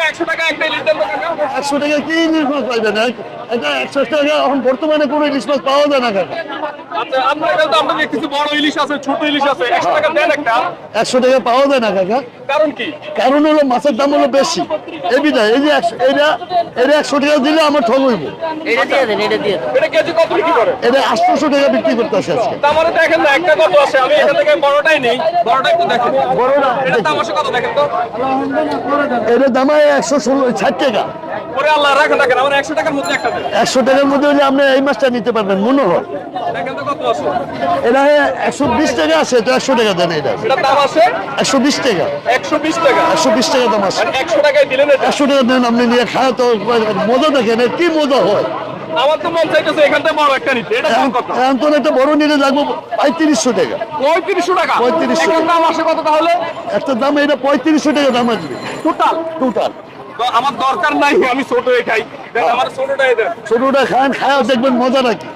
একশো টাকা কি ইলিশ মাছ পাইবেন এটা একশো টাকা এখন বর্তমানে কোনো ইলিশ মাছ পাওয়া যায় না কাকা। আচ্ছা আপনার কাছে আমরা দেখতেছি বড় ইলিশ আছে ছোট ইলিশ আছে। একশো টাকা দেন একটা। একশো টাকা পাওয়া যায় না কাকা। কারণ কি? কারণ হলো মাছের দাম হলো বেশি। এই বিধায় এই যে এটা এটা একশো টাকা দিলে আমার ঠক হইব। এটা দিয়ে দেন এটা দিয়ে এটা কেজি কত বিক্রি করে? এটা আটশোশো টাকা বিক্রি করতেছে আজকে। তার দেখেন না একটা কত আছে আমি এখান থেকে বড়টাই নেই বড়টা একটু দেখেন। বড়টা এটা দাম আছে কত দেখেন তো? এটার দাম হয় একশো ষোলো ষাট টাকা। ওরে আল্লাহ রাখেন রাখেন আমার একশো টাকার মধ্যে একটা দেন। একশো টাকার মধ্যে হলে আপনি এই মাছটা নিতে পারবেন মনে হয় এটা একশো বিশ টাকা আছে তো একশো টাকা দেন এটা। দাম আছে? একশো বিশ টাকা। একশো বিশ টাকা। একশো বিশ টাকা দাম আছে। একশো টাকায় দিলেন একশো টাকা দেন আপনি নিয়ে খায় তো মজা দেখেন কি মজা হয়। আমার তো মন চাইতেছে এখান বড় একটা নিতে এটা কত? এখন একটা বড় নিলে লাগবে পঁয়ত্রিশশো টাকা। পঁয়ত্রিশশো টাকা? 3500 দাম আসে কত তাহলে? একটা দাম এটা পঁয়ত্রিশশো টাকা দাম আসবে টোটাল টোটাল আমার দরকার নাই আমি ছোট খাই দেন আমার ছোটটাই দেন। ছোটটা খান খায় দেখবেন মজা নাকি।